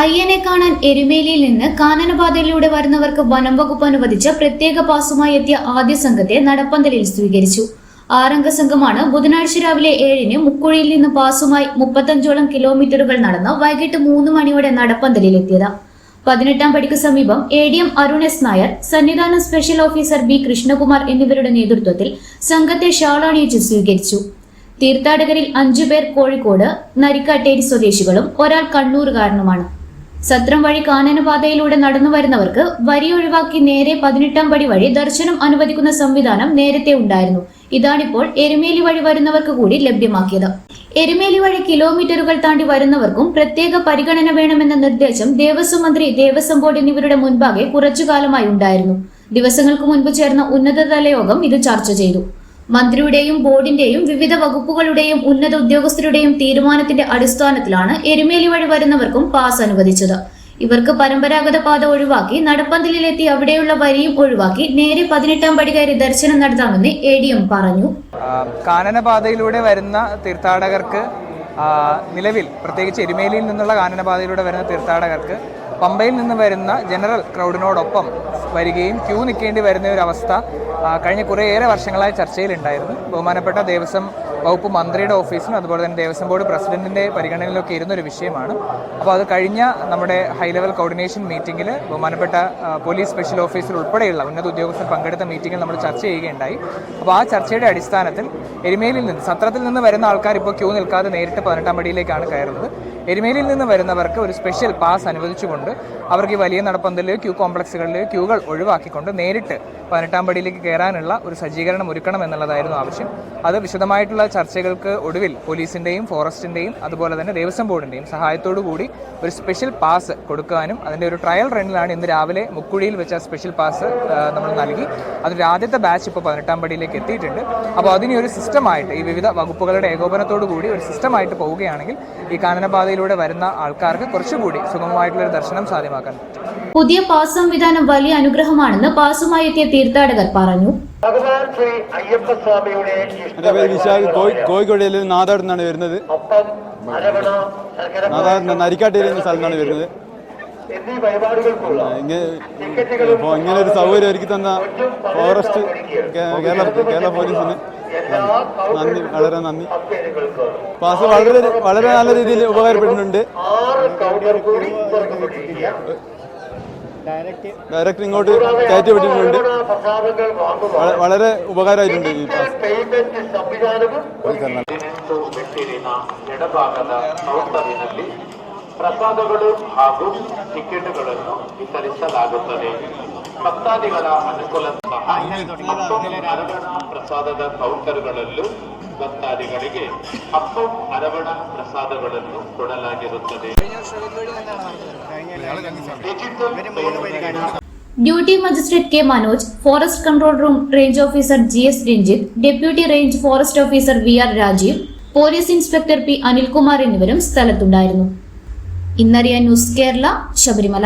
അയ്യനെ കാണാൻ എരുമേലിയിൽ നിന്ന് കാനനപാതയിലൂടെ വരുന്നവർക്ക് വനം വകുപ്പ് അനുവദിച്ച പ്രത്യേക പാസുമായി എത്തിയ ആദ്യ സംഘത്തെ നടപ്പന്തലിൽ സ്വീകരിച്ചു. ആറംഗ സംഘമാണ് ബുധനാഴ്ച രാവിലെ ഏഴിന് മുക്കുഴിയിൽ നിന്ന് പാസുമായി മുപ്പത്തഞ്ചോളം കിലോമീറ്ററുകൾ നടന്ന് വൈകിട്ട് മൂന്ന് മണിയോടെ നടപ്പന്തലിൽ എത്തിയത്. പതിനെട്ടാം പടിക്ക് സമീപം A D M Arun S Nair സന്നിധാന special officer B Krishnakumar എന്നിവരുടെ നേതൃത്വത്തിൽ സംഘത്തെ ഷാളണിയിച്ച് സ്വീകരിച്ചു. തീർത്ഥാടകരിൽ അഞ്ചു പേർ കോഴിക്കോട് നരിക്കാട്ടേരി സ്വദേശികളും ഒരാൾ കണ്ണൂരുകാരനുമാണ്. സത്രം വഴി കാനനപാതയിലൂടെ നടന്നു വരുന്നവർക്ക് വരി ഒഴിവാക്കി നേരെ പതിനെട്ടാം പടി വഴി ദർശനം അനുവദിക്കുന്ന സംവിധാനം നേരത്തെ ഉണ്ടായിരുന്നു. ഇതാണിപ്പോൾ എരുമേലി വഴി വരുന്നവർക്ക് കൂടി ലഭ്യമാക്കിയത്. എരുമേലി വഴി കിലോമീറ്ററുകൾ താണ്ടി വരുന്നവർക്കും പ്രത്യേക പരിഗണന വേണമെന്ന നിർദ്ദേശം ദേവസ്വം മന്ത്രി ദേവസ്വം ബോർഡ് എന്നിവരുടെ മുൻപാകെ കുറച്ചുകാലമായി ഉണ്ടായിരുന്നു. ദിവസങ്ങൾക്ക് മുൻപ് ചേർന്ന ഉന്നതതല യോഗം ഇത് ചർച്ച ചെയ്തു. മന്ത്രിയുടെയും ബോർഡിന്റെയും വിവിധ വകുപ്പുകളുടെയും ഉന്നത ഉദ്യോഗസ്ഥരുടെയും തീരുമാനത്തിന്റെ അടിസ്ഥാനത്തിലാണ് എരുമേലി വഴി വരുന്നവർക്കും പാസ് അനുവദിച്ചത്. ഇവർക്ക് പരമ്പരാഗത പാത ഒഴിവാക്കി നടപ്പന്തലിലെത്തി അവിടെയുള്ള വരിയും ഒഴിവാക്കി നേരെ പതിനെട്ടാം പടി കയറി ദർശനം നടത്താമെന്ന് എ ഡി എം പറഞ്ഞു. കാനനപാതയിലൂടെ വരുന്ന തീർത്ഥാടകർക്ക് നിലവിൽ പ്രത്യേകിച്ച് എരുമേലിയിൽ നിന്നുള്ള കാനനപാതയിലൂടെ വരുന്ന തീർത്ഥാടകർക്ക് പമ്പയിൽ നിന്ന് വരുന്ന ജനറൽ ക്രൗഡിനോടൊപ്പം വരികയും ക്യൂ നിൽക്കേണ്ടി വരുന്ന ഒരു അവസ്ഥ കഴിഞ്ഞ കുറേയേറെ വർഷങ്ങളായി ചർച്ചയിലുണ്ടായിരുന്നു. ബഹുമാനപ്പെട്ട ദേവസ്വം വകുപ്പ് മന്ത്രിയുടെ ഓഫീസിനും അതുപോലെ തന്നെ ദേവസ്വം ബോർഡ് പ്രസിഡന്റിന്റെ പരിഗണനയിലൊക്കെ ഇരുന്നൊരു വിഷയമാണ്. അപ്പോൾ അത് കഴിഞ്ഞ നമ്മുടെ ഹൈ ലെവൽ കോർഡിനേഷൻ മീറ്റിംഗിൽ ബഹുമാനപ്പെട്ട പോലീസ് സ്പെഷ്യൽ ഓഫീസർ ഉൾപ്പെടെയുള്ള ഉന്നത ഉദ്യോഗസ്ഥർ പങ്കെടുത്ത മീറ്റിംഗിൽ നമ്മൾ ചർച്ച ചെയ്യുകയുണ്ടായി. അപ്പോൾ ആ ചർച്ചയുടെ അടിസ്ഥാനത്തിൽ എരുമേലിൽ നിന്ന് സത്രത്തിൽ നിന്ന് വരുന്ന ആൾക്കാർ ഇപ്പോൾ ക്യൂ നിൽക്കാതെ നേരിട്ട് പതിനെട്ടാം പടിയിലേക്കാണ് കയറുന്നത്. എരുമേലിയിൽ നിന്ന് വരുന്നവർക്ക് ഒരു സ്പെഷ്യൽ പാസ് അനുവദിച്ചുകൊണ്ട് അവർക്ക് ഈ വലിയ നടപ്പന്തലിലെ ക്യൂ കോംപ്ലക്സുകളിൽ ക്യൂകൾ ഒഴിവാക്കിക്കൊണ്ട് നേരിട്ട് പതിനെട്ടാം പടിയിലേക്ക് കയറാനുള്ള ഒരു സജ്ജീകരണം ഒരുക്കണം എന്നുള്ളതായിരുന്നു ആവശ്യം. അത് വിശദമായിട്ടുള്ള ചർച്ചകൾക്ക് ഒടുവിൽ പോലീസിന്റെയും ഫോറസ്റ്റിന്റെയും അതുപോലെ തന്നെ ദേവസ്വം ബോർഡിന്റെയും സഹായത്തോടു കൂടി ഒരു സ്പെഷ്യൽ പാസ് കൊടുക്കാനും അതിന്റെ ഒരു ട്രയൽ റണ്ണിലാണ് ഇന്ന് രാവിലെ മുക്കുഴിയിൽ വെച്ച സ്പെഷ്യൽ പാസ് നമ്മൾ നൽകി. അതിന്റെ ആദ്യത്തെ ബാച്ച് ഇപ്പോൾ പതിനെട്ടാം പടിയിലേക്ക് എത്തിയിട്ടുണ്ട്. അപ്പോൾ അതിനെ ഒരു സിസ്റ്റമായിട്ട് ഈ വിവിധ വകുപ്പുകളുടെ ഏകോപനത്തോടു കൂടി ഒരു സിസ്റ്റമായിട്ട് പോവുകയാണെങ്കിൽ ഈ കാനനപാതയിലൂടെ വരുന്ന ആൾക്കാർക്ക് കുറച്ചുകൂടി സുഗമമായിട്ടുള്ള ഒരു ദർശനം സാധ്യമാക്കാൻ പുതിയ പാസ് സംവിധാനം വലിയ അനുഗ്രഹമാണെന്ന് പാസുമായി എത്തിയ തീർത്ഥാടകർ പറഞ്ഞു. ഭഗവാൻ ശ്രീ പേര് വിശാൽ കോഴിക്കോട് നാദാട് നിന്നാണ് വരുന്നത്. നരിക്കാട്ടേരി നിന്നാണ് വരുന്നത്. ഇങ്ങനെ ഒരു സൗകര്യം ഒരുക്കി തന്ന ഫോറസ്റ്റ് കേരള കേരള പോലീസിന്. നന്ദി വളരെ നന്ദി കൗണ്ടറുകൾക്ക് പാസ് വളരെ വളരെ നല്ല രീതിയിൽ ഉപകാരപ്പെടുന്നുണ്ട് ആറ് കൗണ്ടർ കൂടി തുറക്കപ്പെട്ടിരിക്കുകയാണ് ഡയറക്റ്റ് ഇങ്ങോട്ട് കയറ്റി വിട്ടിട്ടുണ്ട് അരവണ പ്രസാദങ്ങൾ വാങ്ങുവാൻ വള- വളരെ ഉപകാരമായിട്ടുണ്ട് ഈ പാസ് ಪೇಮೆಂಟ್ ಸಂವಿಧಾನವು ಹದಿನೆಂಟು ಮೆಟ್ಟಿಲಿನ ಎಡಭಾಗದ ಕೌಂಟರಿನಲ್ಲಿ ಪ್ರಸಾದಗಳು ಹಾಗೂ ಟಿಕೆಟ್ಗಳನ್ನು ವಿತರಿಸಲಾಗುತ್ತದೆ ಭಕ್ತಾದಿಗಳ ಅನುಕೂಲ ಸಹ ಅಪ್ಪಂ ಅರವಣ ಪ್ರಸಾದದ ಕೌಂಟರ್ಗಳಲ್ಲೂ ಭಕ್ತಾದಿಗಳಿಗೆ ಅಪ್ಪಂ ಅರವಣ ಪ್ರಸಾದಗಳನ್ನು ಕೊಡಲಾಗಿರುತ್ತದೆ digital payment duty magistrate K Manoj forest control room range officer G S Ranjith deputy range forest officer V R Rajeev police inspector P Anilkumar എന്നിവരും സ്ഥലത്തുണ്ടായിരുന്നു ഇന്നറിയാൻ ന്യൂസ് കേരള ശബരിമല